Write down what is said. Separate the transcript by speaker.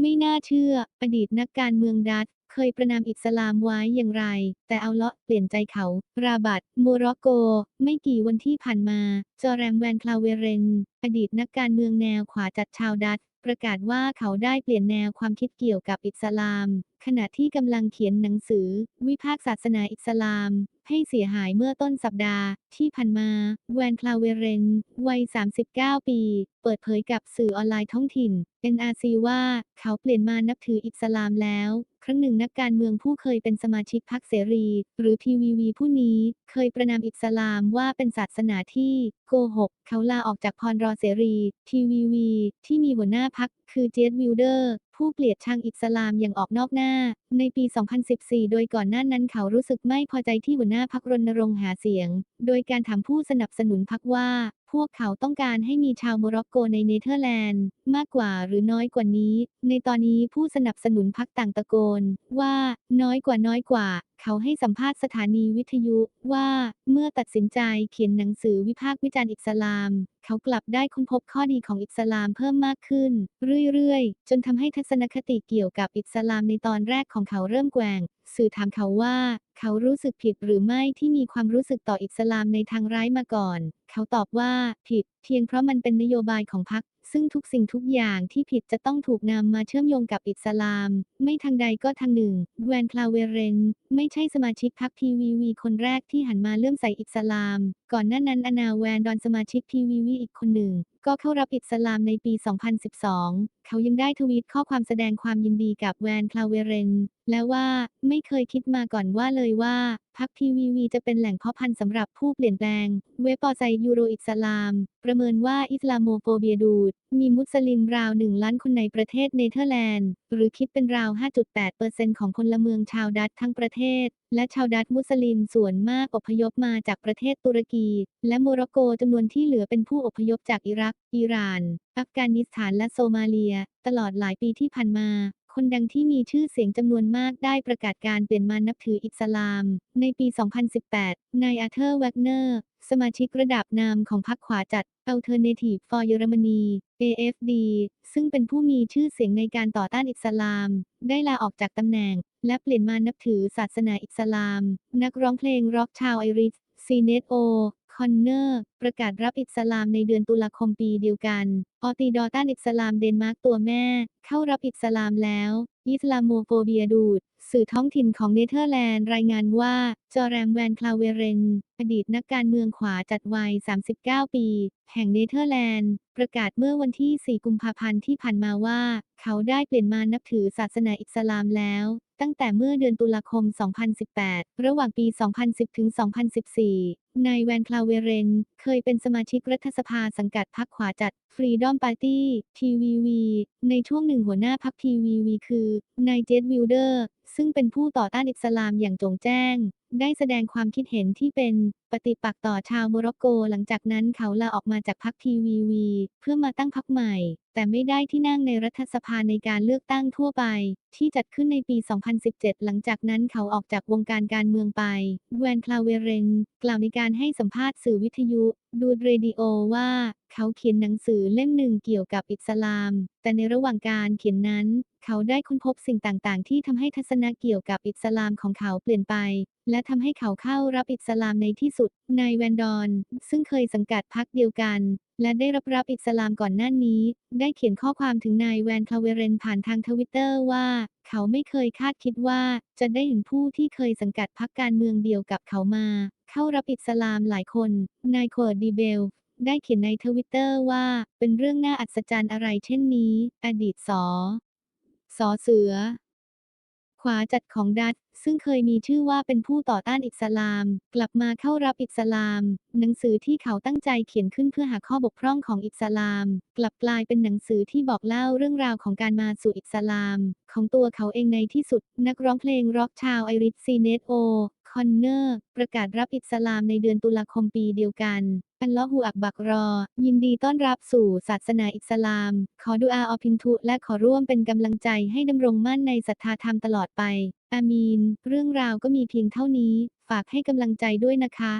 Speaker 1: ไม่น่าเชื่อ อดีตนักการเมืองดัตเคยประนามอิสลามไว้อย่างไร แต่เอาเลาะเปลี่ยนใจเขา ราบัตโมร็อกโก ไม่กี่วันที่ผ่านมา จอแรมแวนคลาเวเรน อดีตนักการเมืองแนวขวาจัดชาวดัตประกาศว่าเขาได้เปลี่ยนแนวความคิดเกี่ยวกับอิสลาม ขณะที่กำลังเขียนหนังสือ วิพากษ์ศาสนาอิสลาม ให้เสียหายเมื่อต้นสัปดาห์ ที่ผ่านมา แวนคลาเวเรน วัย 39 ปี เปิดเผยกับสื่อออนไลน์ท้องถิ่น NRC ว่าเขาเปลี่ยนมานับถืออิสลามแล้ว ครั้งหนึ่งนักการเมืองผู้เคยเป็นสมาชิกพรรคเสรี หรือ PVV ผู้นี้เคยประนามอิสลามว่าเป็นศาสนาที่โกหก เขาลาออกจากพรรเสรี PVV ที่มีหัวหน้าพรรคคือเจสวิลเดอร์ ผู้เกลียดชังอิสลามอย่างออกนอกหน้า ในปี 2014 โดยก่อนหน้านั้นเขารู้สึกไม่พอใจที่หัวหน้าพรรครณรงค์หาเสียง โดยการถามผู้สนับสนุนพรรคว่า พวกเขาต้องการให้มีชาวโมร็อกโกในเนเธอร์แลนด์ มากกว่าหรือน้อยกว่านี้ ในตอนนี้ผู้สนับสนุนพรรคต่างตะโกน ว่าน้อยกว่าน้อยกว่า เขาให้สัมภาษณ์สถานีวิทยุว่าเมื่อตัดสินใจเขียนหนังสือวิพากษ์วิจารณ์อิสลาม เขากลับได้ค้นพบข้อดีของอิสลามเพิ่มมากขึ้น เรื่อยๆ จนทำให้ทัศนคติเกี่ยวกับอิสลามในตอนแรกของเขาเริ่มแกว่งสื่อถามเขาว่า เขารู้สึกผิดหรือไม่ที่มีความรู้สึกต่ออิสลามในทางร้ายมาก่อน เขาตอบว่าผิด เพียงเพราะมันเป็นนโยบายของพรรคซึ่งทุกสิ่งทุกอย่างที่ผิดจะต้องถูกนำมาเชื่อมโยงกับอิสลาม ไม่ทางใดก็ทางหนึ่งแวนคลาเวเรน ไม่ใช่สมาชิกพรรค PVV คนแรกที่หันมาเลื่อมใสอิสลาม ก่อนหน้านั้นอนาแวนดอนสมาชิก PVV อีกคนหนึ่ง ก็เข้ารับอิสลามในปี 2012 เขายังได้ทวีตข้อความแสดงความยินดีกับแวนคลาเวเรน และว่าไม่เคยคิดมาก่อนว่าเลยว่าพรรค PVV จะเป็นแหล่งเพาะพันธุ์สำหรับผู้เปลี่ยนแปลง เว็บปอไซยูโรอิสลาม ประเมินว่าอิสลามโมโฟเบียดูด มีมุสลิมราวหนึ่งล้านคนในประเทศเนเธอร์แลนด์ หรือคิดเป็นราว 5.8%ของพลเมืองชาวดัตทั้งประเทศ และชาวดัตมุสลิมส่วนมากอพยพมาจากประเทศตุรกี และโมร็อกโกจำนวนที่เหลือเป็นผู้อพยพจากอิรัก อิหร่าน อัฟกานิสถานและโซมาเลีย ตลอดหลายปีที่ผ่านมา คนดังที่มีชื่อเสียงจำนวนมากได้ประกาศการเปลี่ยนมานับถืออิสลาม ในปี 2018 นายอาเธอร์แวกเนอร์ สมาชิกระดับนำของพรรคขวาจัด Alternative for Germany AFD ซึ่งเป็นผู้มีชื่อเสียงในการต่อต้านอิสลาม ได้ลาออกจากตำแหน่ง และเปลี่ยนมานับถือศาสนาอิสลาม นักร้องเพลงร็อกชาวไอริชซีเนตโอ คอนเนอร์ ประกาศรับอิสลามในเดือนตุลาคมปีเดียวกัน ออตีดอต้านอิสลามเดนมาร์กตัวแม่ เข้ารับอิสลามแล้ว อิสลามโมโฟเบียดูด สื่อท้องถิ่นของเนเธอร์แลนด์รายงานว่า จอแรมแวนคลาเวเรน อดีตนักการเมืองขวาจัดวัย 39 ปี แห่งเนเธอร์แลนด์ ประกาศเมื่อวันที่ 4 กุมภาพันธ์ที่ผ่านมาว่า เขาได้เปลี่ยนมานับถือศาสนาอิสลามแล้ว ตั้งแต่เมื่อเดือนตุลาคม 2018 ระหว่างปี 2010 ถึง 2014 นายแวนคลาเวเรน ยเป็นสมาชิกรัฐสภาสังกัดพรรคขวาจัด Freedom Party TVV ในช่วงหนึ่งหัวหน้าพรรค TVV คือนายเจดวิลเดอร์ ซึ่งเป็นผู้ต่อต้านอิสลามอย่างจงแจ้ง ได้แสดงความคิดเห็นที่เป็นปฏิปักษ์ต่อชาวโมร็อกโก หลังจากนั้นเขาลาออกมาจากพรรค TVV เพื่อมาตั้งพรรคใหม่ แต่ไม่ได้ที่นั่งในรัฐสภาในการเลือกตั้งทั่วไป ที่จัดขึ้นในปี 2017 หลังจากนั้นเขาออกจากวงการการเมืองไป แวนคลาเวเรน กล่าวในการให้สัมภาษณ์สื่อวิทยุดูเรดิโอว่าเขาเขียนหนังสือเล่มหนึ่งเกี่ยวกับอิสลาม แต่ในระหว่างการเขียนนั้น เขาได้ค้นพบสิ่งต่างๆ ที่ทำให้ทัศนะเกี่ยวกับอิสลามของเขาเปลี่ยนไป และทำให้เขาเข้ารับอิสลามในที่สุด นายแวนดอน ซึ่งเคยสังกัดพรรคเดียวกัน และได้รับรับอิสลามก่อนหน้านี้ ได้เขียนข้อความถึงนายแวนคาเวเรนผ่านทางทวิตเตอร์ว่า เขาไม่เคยคาดคิดว่า จะได้เห็นผู้ที่เคยสังกัดพรรคการเมืองเดียวกับเขามา เข้ารับอิสลามหลายคน นายโคดดีเบล ได้เขียนในทวิตเตอร์ว่า เป็นเรื่องน่าอัศจรรย์อะไรเช่นนี้ อดีตสอสอเสือ ขวาจัดของดัตช์ซึ่งเคยมีชื่อว่าเป็นผู้ต่อต้านอิสลาม กลับมาเข้ารับอิสลาม หนังสือที่เขาตั้งใจเขียนขึ้นเพื่อหาข้อบกพร่องของอิสลาม กลับกลายเป็นหนังสือที่บอกเล่าเรื่องราวของการมาสู่อิสลาม ของตัวเขาเองในที่สุด นักร้องเพลงร็อกชาวไอริชซีเนตโอ คอนเนอร์ ประกาศรับอิสลามในเดือนตุลาคมปีเดียวกันอัลลอฮูอักบักรอ ยินดีต้อนรับสู่ศาสนาอิสลาม ขอดูอาออพินทุและขอร่วมเป็นกำลังใจให้ดำรงมั่นในศรัทธาธรรมตลอดไป อามีน เรื่องราวก็มีเพียงเท่านี้ ฝากให้กำลังใจด้วยนะคะ